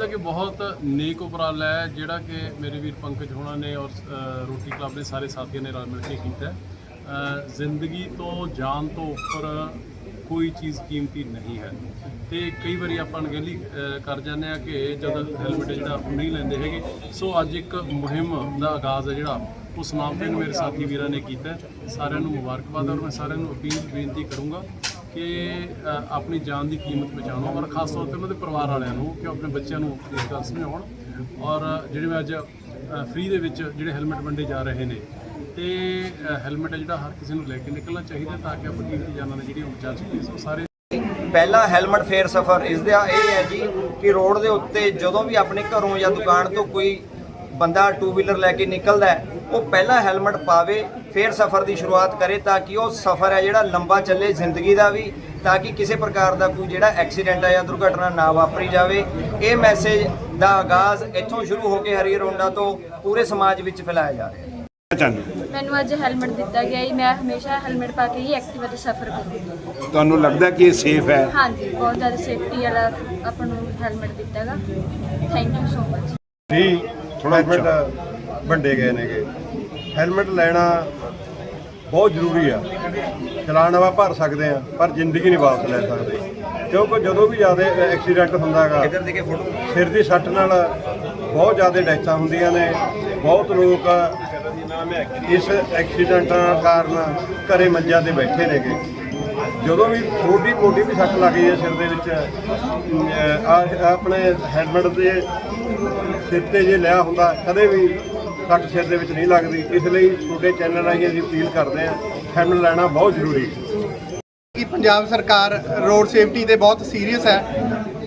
ਸਮਝਦਾ ਕਿ ਬਹੁਤ ਨੇਕ ਉਪਰਾਲਾ ਹੈ, ਜਿਹੜਾ ਕਿ ਮੇਰੇ ਵੀਰ ਪੰਕਜ ਹੋਣਾ ਨੇ ਔਰ ਰੋਟੀ ਕਲੱਬ ਦੇ ਸਾਰੇ ਸਾਥੀਆਂ ਨੇ ਰਲ ਮਿਲ ਕੇ ਕੀਤਾ ਜ਼ਿੰਦਗੀ ਤੋਂ ਜਾਨ ਤੋਂ ਉੱਪਰ ਕੋਈ ਚੀਜ਼ ਕੀਮਤੀ ਨਹੀਂ ਹੈ। ਤੇ ਕਈ ਵਾਰੀ ਆਪਾਂ ਅਣਗਹਿਲੀ ਕਰ ਜਾਂਦੇ ਆ ਕਿ ਜਦ ਹੈਲਮਟ ਜਿਹੜਾ ਉਹ ਨਹੀਂ ਲੈਂਦੇ ਹੈਗੇ, ਸੋ ਅੱਜ ਇੱਕ ਮੁਹਿੰਮ ਦਾ ਆਗਾਜ਼ ਹੈ ਜਿਹੜਾ ਉਸ ਨਾਮ ਤੇ ਮੇਰੇ ਸਾਥੀ ਵੀਰਾਂ ਨੇ ਕੀਤਾ ਸਾਰਿਆਂ ਨੂੰ ਮੁਬਾਰਕਬਾਦ ਔਰ ਮੈਂ ਸਾਰਿਆਂ ਨੂੰ ਅਪੀਲ, ਬੇਨਤੀ ਕਰੂੰਗਾ ਕਿ ਆਪਣੀ ਜਾਨ ਦੀ ਕੀਮਤ ਬਚਾਉਣਾ ਔਰ ਖਾਸ ਤੌਰ ਤੇ ਉਹਨਾਂ ਦੇ ਪਰਿਵਾਰ ਵਾਲਿਆਂ ਨੂੰ ਕਿ ਉਹ ਆਪਣੇ ਬੱਚਿਆਂ ਨੂੰ ਇਸ ਗੱਲ ਸਮਝਾਉਣ ਔਰ ਜਿਹੜੇ ਮੈਂ ਅੱਜ ਫ੍ਰੀ ਦੇ ਵਿੱਚ ਜਿਹੜੇ ਹੈਲਮਟ ਵੰਡੇ ਜਾ ਰਹੇ ਨੇ ਤੇ ਹੈਲਮਟ ਜਿਹੜਾ ਹਰ ਕਿਸੇ ਨੂੰ ਲੈ ਕੇ ਨਿਕਲਣਾ ਚਾਹੀਦਾ ਤਾਂ ਕਿ ਆਪਣੀ ਕੀਮਤੀ ਜਾਨਾਂ ਦੀ ਜਿਹੜੀ ਉਹ ਬਚਾ ਸਕੀਏ। ਸੋ ਸਾਰੇ ਪਹਿਲਾ ਹੈਲਮਟ ਫੇਅਰ ਸਫਰ ਇਸ ਦਾ ਇਹ ਹੈ ਜੀ ਕਿ ਰੋਡ ਦੇ ਉੱਤੇ ਜਦੋਂ ਵੀ ਆਪਣੇ ਘਰੋਂ ਜਾਂ ਦੁਕਾਨ ਤੋਂ ਕੋਈ ਬੰਦਾ ਟੂ ਵੀਲਰ ਲੈ ਕੇ ਨਿਕਲਦਾ ਉਹ ਪਹਿਲਾ ਹੈਲਮਟ ਪਾਵੇ ਫਿਰ ਸਫ਼ਰ ਦੀ ਸ਼ੁਰੂਆਤ ਕਰੇ ਤਾਂ ਕਿ ਉਹ ਸਫ਼ਰ ਹੈ ਜਿਹੜਾ ਲੰਬਾ ਚੱਲੇ ਜ਼ਿੰਦਗੀ ਦਾ ਵੀ ਤਾਂ ਕਿ ਕਿਸੇ ਪ੍ਰਕਾਰ ਦਾ ਕੋਈ ਜਿਹੜਾ ਐਕਸੀਡੈਂਟ ਹੈ ਜਾਂ ਦੁਰਘਟਨਾ ਨਾ ਵਾਪਰੀ ਜਾਵੇ। ਇਹ ਮੈਸੇਜ ਦਾ ਆਗਾਜ਼ ਇੱਥੋਂ ਸ਼ੁਰੂ ਹੋ ਕੇ ਹਰੀਰ ਰੋਂਡਾ ਤੋਂ ਪੂਰੇ ਸਮਾਜ ਵਿੱਚ ਫੈਲਾਇਆ ਜਾ ਰਿਹਾ ਹੈ। ਚਾਹੁੰਦੇ ਮੈਨੂੰ ਅੱਜ ਹੈਲਮਟ ਦਿੱਤਾ ਗਿਆ ਹੈ ਮੈਂ ਹਮੇਸ਼ਾ ਹੈਲਮਟ ਪਾ ਕੇ ਹੀ ਐਕਟਿਵਾ ਤੇ ਸਫ਼ਰ ਕਰੂੰਗੀ ਤੁਹਾਨੂੰ ਲੱਗਦਾ ਕਿ ਇਹ ਸੇਫ ਹੈ? ਹਾਂਜੀ ਬਹੁਤ ਜ਼ਿਆਦਾ ਸੇਫਟੀ ਵਾਲਾ ਆਪਾਂ ਨੂੰ ਹੈਲਮਟ ਦਿੱਤਾ ਹੈਗਾ ਥੈਂਕ ਯੂ ਸੋ ਮਚ ਵੀ ਹੈਲਮਟ ਵੰਡੇ ਗਏ ਨੇਗੇ। ਹੈਲਮਟ ਲੈਣਾ ਬਹੁਤ ਜ਼ਰੂਰੀ ਆ। ਚਲਾਨ ਆਪਾਂ ਭਰ ਸਕਦੇ ਆ ਪਰ ਜ਼ਿੰਦਗੀ ਨਹੀਂ ਵਾਪਸ ਲੈ ਸਕਦੇ। ਕਿਉਂਕਿ ਜਦੋਂ ਵੀ ਜ਼ਿਆਦਾ ਐਕਸੀਡੈਂਟ ਹੁੰਦਾ ਹੈਗਾ ਇੱਧਰ ਦੇਖੇ ਫੋਟੋ? ਸਿਰ ਦੀ ਸੱਟ ਨਾਲ ਬਹੁਤ ਜ਼ਿਆਦਾ ਡੈਥਾਂ ਹੁੰਦੀਆਂ ਨੇ ਬਹੁਤ ਲੋਕ ਇਸ ਐਕਸੀਡੈਂਟਾਂ ਕਾਰਨ ਘਰੇ ਮੰਜਿਆਂ ਤੇ ਬੈਠੇ ਨੇਗੇ ਜਦੋਂ ਵੀ ਛੋਟੀ ਮੋਟੀ ਵੀ ਸੱਟ ਲੱਗ ਜਾਏ ਸਿਰ ਦੇ ਵਿੱਚ ਆਪਣੇ ਹੈਲਮਟ ਦੇ ਸਿਰ ਤੇ ਜੇ ਲਿਆ ਹੁੰਦਾ ਕਦੇ ਵੀ ਸੱਟ ਸਿਰ ਦੇ ਵਿੱਚ ਨਹੀਂ ਲੱਗਦੀ, ਇਸ ਲਈ ਤੁਹਾਡੇ ਚੈਨਲ ਰਾਹੀਂ ਅਸੀਂ ਅਪੀਲ ਕਰਦੇ ਹਾਂ, ਹੈਲਮਟ ਲੈਣਾ ਬਹੁਤ ਜ਼ਰੂਰੀ ਹੈ। ਕਿ ਪੰਜਾਬ ਸਰਕਾਰ ਰੋਡ ਸੇਫਟੀ ਤੇ ਬਹੁਤ ਸੀਰੀਅਸ ਹੈ।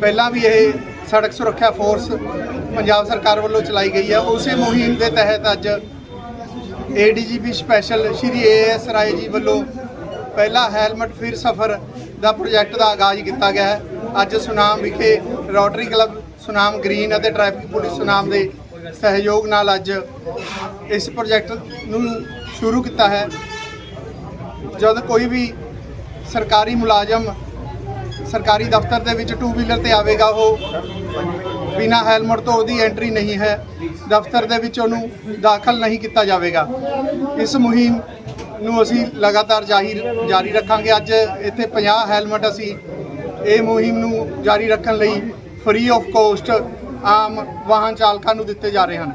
ਪਹਿਲਾਂ ਵੀ ਇਹ ਸੜਕ ਸੁਰੱਖਿਆ ਫੋਰਸ ਪੰਜਾਬ ਸਰਕਾਰ ਵੱਲੋਂ ਚਲਾਈ ਗਈ ਹੈ। ਉਸੇ ਮੁਹਿੰਮ ਦੇ ਤਹਿਤ ਅੱਜ ADGP special Shri AS Rai ji ਵੱਲੋਂ ਪਹਿਲਾ ਹੈਲਮਟ ਫਿਰ ਸਫਰ ਦਾ ਪ੍ਰੋਜੈਕਟ ਦਾ ਆਗਾਜ਼ ਕੀਤਾ ਗਿਆ ਹੈ। ਅੱਜ ਸੁਨਾਮ ਵਿਖੇ ਰੋਟਰੀ ਕਲੱਬ, ਸੁਨਾਮ ਗ੍ਰੀਨ ਅਤੇ ਟ੍ਰੈਫਿਕ ਪੁਲਿਸ ਸੁਨਾਮ ਦੇ ਸਹਿਯੋਗ ਨਾਲ ਅੱਜ ਇਸ ਪ੍ਰੋਜੈਕਟ ਨੂੰ ਸ਼ੁਰੂ ਕੀਤਾ ਹੈ। ਜਦ ਕੋਈ ਵੀ ਸਰਕਾਰੀ ਮੁਲਾਜ਼ਮ ਸਰਕਾਰੀ ਦਫ਼ਤਰ ਦੇ ਵਿੱਚ ਟੂ ਵੀਲਰ ਤੇ ਆਵੇਗਾ, ਉਹ ਬਿਨਾ ਹੈਲਮਟ ਤੋਂ ਉਹਦੀ ਐਂਟਰੀ ਨਹੀਂ ਹੈ, ਦਫ਼ਤਰ ਦੇ ਵਿੱਚ ਉਹਨੂੰ ਦਾਖਲ ਨਹੀਂ ਕੀਤਾ ਜਾਵੇਗਾ। ਇਸ ਮੁਹਿੰਮ ਨੂੰ ਅਸੀਂ ਲਗਾਤਾਰ ਜਾਰੀ ਜਾਰੀ ਰੱਖਾਂਗੇ। ਅੱਜ ਇੱਥੇ 50 ਹੈਲਮਟ ਅਸੀਂ ਇਹ ਮੁਹਿੰਮ ਨੂੰ ਜਾਰੀ ਰੱਖਣ ਲਈ ਫ੍ਰੀ ਆਫ ਕੋਸਟ ਆਮ ਵਾਹਨ ਚਾਲਕਾਂ ਨੂੰ ਦਿੱਤੇ ਜਾ ਰਹੇ ਹਨ।